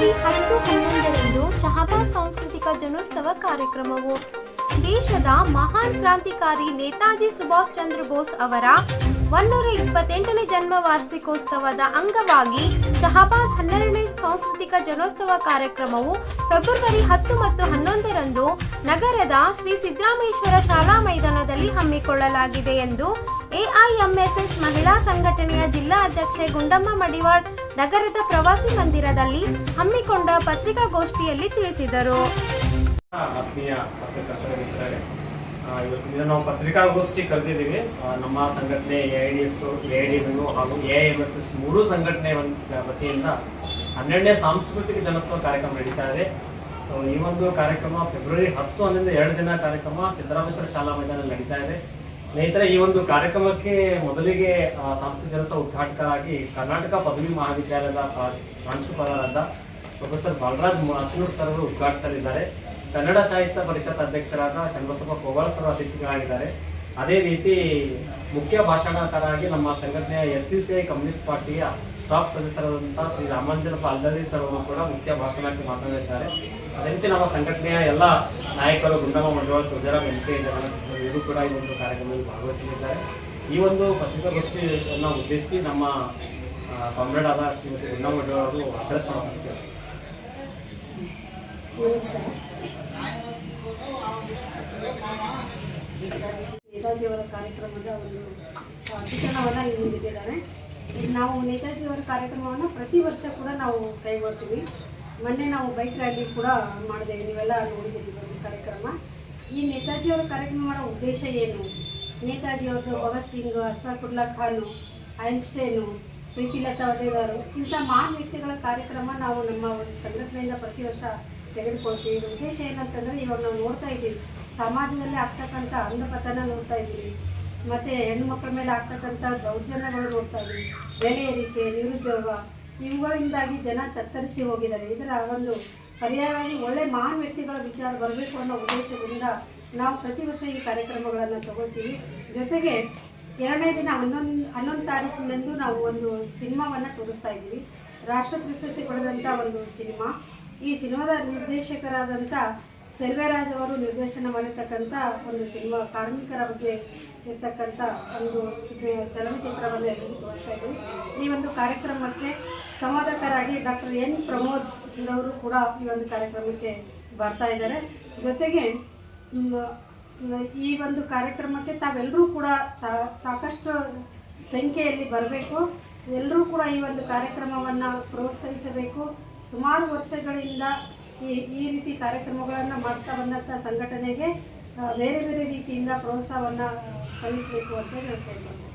February ಹತ್ತು ಹನ್ನೊಂದರಂದು ಶಹಬಾ ಸಾಂಸ್ಕೃತಿಕ ಜನೋತ್ಸವ ಕಾರ್ಯಕ್ರಮವು. ದೇಶದ ಮಹಾನ್ ಕ್ರಾಂತಿಕಾರಿ ನೇತಾಜಿ ಸುಭಾಷ್ ಚಂದ್ರ ಬೋಸ್ ಅವರ ಒನ್ನೂರ ಇಪ್ಪತ್ತೆಂಟನೇ ಜನ್ಮ ವಾರ್ಷಿಕೋತ್ಸವದ ಅಂಗವಾಗಿ ಶಹಬಾದ್ ಹನ್ನೆರಡನೇ ಸಾಂಸ್ಕೃತಿಕ ಜನೋತ್ಸವ ಕಾರ್ಯಕ್ರಮವು ಫೆಬ್ರವರಿ ಹತ್ತು ಮತ್ತು ಹನ್ನೊಂದರಂದು ನಗರದ ಶ್ರೀ ಸಿದ್ದರಾಮೇಶ್ವರ ಶಾಲಾ ಮೈದಾನದಲ್ಲಿ ಹಮ್ಮಿಕೊಳ್ಳಲಾಗಿದೆ ಎಂದು ಎಐಎಂಎಸ್ಎಸ್ ಮಹಿಳಾ ಸಂಘಟನೆಯ ಜಿಲ್ಲಾ ಅಧ್ಯಕ್ಷೆ ಗುಂಡಮ್ಮ ಮಡಿವಾಳ್ ನಗರದ ಪ್ರವಾಸಿ ಮಂದಿರದಲ್ಲಿ ಹಮ್ಮಿಕೊಂಡ ಪತ್ರಿಕಾಗೋಷ್ಠಿಯಲ್ಲಿ ತಿಳಿಸಿದರು. ಆತ್ಮೀಯ ಪತ್ರಕರ್ತರಿದ್ದಾರೆ ಮಿತ್ರರೇ ಇವತ್ತು ದಿನ ನಾವು ಪತ್ರಿಕಾಗೋಷ್ಠಿ ಕರೆದಿದ್ದೀವಿ. ನಮ್ಮ ಸಂಘಟನೆ A I D A D ಹಾಗೂ A I M S S ಮೂರೂ ಸಂಘಟನೆ ವತಿಯಿಂದ ಹನ್ನೆರಡನೇ ಸಾಂಸ್ಕೃತಿಕ ಜನೋತ್ಸವ ಕಾರ್ಯಕ್ರಮ ನಡೀತಾ ಇದೆ. ಸೊ ಈ ಒಂದು ಕಾರ್ಯಕ್ರಮ ಫೆಬ್ರವರಿ ಹತ್ತು ಹನ್ನೊಂದು ಎರಡು ದಿನ ಕಾರ್ಯಕ್ರಮ ಸಿದ್ದರಾಮೇಶ್ವರ ಶಾಲಾ ಮೈದಾನದಲ್ಲಿ ನಡೀತಾ ಇದೆ. ಸ್ನೇಹಿತರೆ, ಈ ಒಂದು ಕಾರ್ಯಕ್ರಮಕ್ಕೆ ಮೊದಲಿಗೆ ಸಾಂಸ್ಕೃತಿಕ ಜಲಸ ಉದ್ಘಾಟಕರಾಗಿ ಕರ್ನಾಟಕ ಪದವಿ ಮಹಾವಿದ್ಯಾಲಯದ ಪ್ರಾ- ಪ್ರಾಂಶುಪಾಲರಾದ ಪ್ರೊಫೆಸರ್ ಬಾಲರಾಜ್ ಅಚನೂರ್ ಸರ್ ಅವರು ಉದ್ಘಾಟಿಸಲಿದ್ದಾರೆ. ಕನ್ನಡ ಸಾಹಿತ್ಯ ಪರಿಷತ್ ಅಧ್ಯಕ್ಷರಾದ ಶಂಬಸಪ್ಪ ಕೋವಾಳ ಸರ್ ಅತಿಥಿಗಳಾಗಿದ್ದಾರೆ. ಅದೇ ರೀತಿ ಮುಖ್ಯ ಭಾಷಣಕಾರರಾಗಿ ನಮ್ಮ ಸಂಘಟನೆಯ S U C I communist ಪಾರ್ಟಿಯ ಸ್ಟಾಫ್ ಸದಸ್ಯರಾದಂಥ ಶ್ರೀ ರಾಮಾಂಜನ ಅಲ್ದಲಿ ಸರ್ ಅವರು ಕೂಡ ಮುಖ್ಯ ಭಾಷಣಕ್ಕೆ ಮಾತನಾಡಿದ್ದಾರೆ. ಅದೇ ರೀತಿ ನಮ್ಮ ಸಂಘಟನೆಯ ಎಲ್ಲ ನಾಯಕರು ಗುಂಡಮ್ಮ ಮಂಡಳ ವೆಂಕಯ್ಯ ಕೆ ಇವರು ಕೂಡ ಈ ಒಂದು ಕಾರ್ಯಕ್ರಮದಲ್ಲಿ ಭಾಗವಹಿಸಲಿದ್ದಾರೆ. ಈ ಒಂದು ಪತ್ರಿಕಾಗೋಷ್ಠಿಯನ್ನು ಉದ್ದೇಶಿಸಿ ನಮ್ಮ ಕಾಮ್ರೇಡ್ ಆದ ಶ್ರೀಮತಿ ಗುಂಡಮ್ಮ ಮಂಡಳ ಅವರು ಅಡ್ರೆಸ್ ಮಾಡ್ತಾರೆ ನೇತಾಜಿಯವರ ಕಾರ್ಯಕ್ರಮದ ಒಂದು ಶಿಕ್ಷಣವನ್ನು ಇಲ್ಲಿ ನೀಡಿದ್ದಾರೆ. ನಾವು ನೇತಾಜಿಯವರ ಕಾರ್ಯಕ್ರಮವನ್ನು ಪ್ರತಿ ವರ್ಷ ಕೂಡ ನಾವು ಕೈಗೊಳ್ತೀವಿ. ಮೊನ್ನೆ ನಾವು ಬೈಕ್ ರ್ಯಾಲಿ ಕೂಡ ಮಾಡಿದ್ದೇವೆ ನೀವೆಲ್ಲ ನೋಡಿದ್ದೀವಿ ಒಂದು ಕಾರ್ಯಕ್ರಮ. ಈ ನೇತಾಜಿಯವರ ಕಾರ್ಯಕ್ರಮ ಮಾಡೋ ಉದ್ದೇಶ ಏನು? ನೇತಾಜಿಯವ್ರದ್ದು ಭಗತ್ ಸಿಂಗ್ ಅಶ್ಫಾಕುಲ್ಲಾ ಖಾನು, ಐನ್ಸ್ಟೈನು, ಪ್ರೀತಿಲತಾ ವದೇದಾರು ಇಂಥ ಮಹಾನ್ ವ್ಯಕ್ತಿಗಳ ಕಾರ್ಯಕ್ರಮ ನಾವು ನಮ್ಮ ಒಂದು ಸಂಘಟನೆಯಿಂದ ಪ್ರತಿ ವರ್ಷ ತೆಗೆದುಕೊಳ್ತೀವಿ. ಉದ್ದೇಶ ಏನಂತಂದರೆ ಇವಾಗ ನಾವು ನೋಡ್ತಾ ಇದ್ದೀವಿ. ಸಮಾಜದಲ್ಲಿ ಆಗ್ತಕ್ಕಂಥ ಅಂಧಪತನ ನೋಡ್ತಾ ಇದ್ದೀವಿ. ಮತ್ತು ಹೆಣ್ಣು ಮಕ್ಕಳ ಮೇಲೆ ಆಗ್ತಕ್ಕಂಥ ದೌರ್ಜನ್ಯಗಳು ನೋಡ್ತಾ ಇದ್ದೀವಿ. ಬೆಲೆ ಏರಿಕೆ, ನಿರುದ್ಯೋಗ, ಇವುಗಳಿಂದಾಗಿ ಜನ ತತ್ತರಿಸಿ ಹೋಗಿದ್ದಾರೆ. ಇದರ ಒಂದು ಪರ್ಯಾಯವಾಗಿ ಒಳ್ಳೆ ಮಹಾನ್ ವ್ಯಕ್ತಿಗಳ ವಿಚಾರ ಬರಬೇಕು ಅನ್ನೋ ಉದ್ದೇಶದಿಂದ ನಾವು ಪ್ರತಿ ವರ್ಷ ಈ ಕಾರ್ಯಕ್ರಮಗಳನ್ನು ತಗೊಳ್ತೀವಿ. ಜೊತೆಗೆ ಎರಡನೇ ದಿನ ಹನ್ನೊಂದು ಹನ್ನೊಂದು ತಾರೀಕಿನಂದು ನಾವು ಒಂದು ಸಿನಿಮಾವನ್ನು ತೋರಿಸ್ತಾ ಇದ್ದೀವಿ. ರಾಷ್ಟ್ರ ಪ್ರಶಸ್ತಿ ಪಡೆದಂಥ ಒಂದು ಸಿನಿಮಾ. ಈ ಸಿನಿಮಾದ ನಿರ್ದೇಶಕರಾದಂಥ ಸೆಲ್ವರಾಜ್ ಅವರು ನಿರ್ದೇಶನ ಮಾಡಿರ್ತಕ್ಕಂಥ ಒಂದು ಸಿನಿಮಾ ಕಾರ್ಮಿಕರ ಬಗ್ಗೆ ಇರ್ತಕ್ಕಂಥ ಒಂದು ಚಿತ್ರ- ಚಲನಚಿತ್ರವನ್ನು ಎಲ್ಲರಿಗೂ ತೋರಿಸ್ತಾ ಇದ್ದೀವಿ ಈ ಒಂದು ಕಾರ್ಯಕ್ರಮಕ್ಕೆ ಸಂವಾದಕರಾಗಿ ಡಾಕ್ಟರ್ ಎನ್ ಪ್ರಮೋದ್ ಅವರು ಕೂಡ ಈ ಒಂದು ಕಾರ್ಯಕ್ರಮಕ್ಕೆ ಬರ್ತಾ ಇದ್ದಾರೆ. ಜೊತೆಗೆ ಈ ಒಂದು ಕಾರ್ಯಕ್ರಮಕ್ಕೆ ತಾವೆಲ್ಲರೂ ಕೂಡ ಸಾಕಷ್ಟು ಸಂಖ್ಯೆಯಲ್ಲಿ ಬರಬೇಕು. ಎಲ್ಲರೂ ಕೂಡ ಈ ಒಂದು ಕಾರ್ಯಕ್ರಮವನ್ನು ಪ್ರೋತ್ಸಾಹಿಸಬೇಕು. ಸುಮಾರು ವರ್ಷಗಳಿಂದ ಈ ಈ ರೀತಿ ಕಾರ್ಯಕ್ರಮಗಳನ್ನು ಮಾಡ್ತಾ ಬಂದಂಥ ಸಂಘಟನೆಗೆ ಬೇರೆ ಬೇರೆ ರೀತಿಯಿಂದ ಪ್ರೋತ್ಸಾಹವನ್ನು ಸಲ್ಲಿಸಬೇಕು ಅಂತ ಇದ್ದೀನಿ.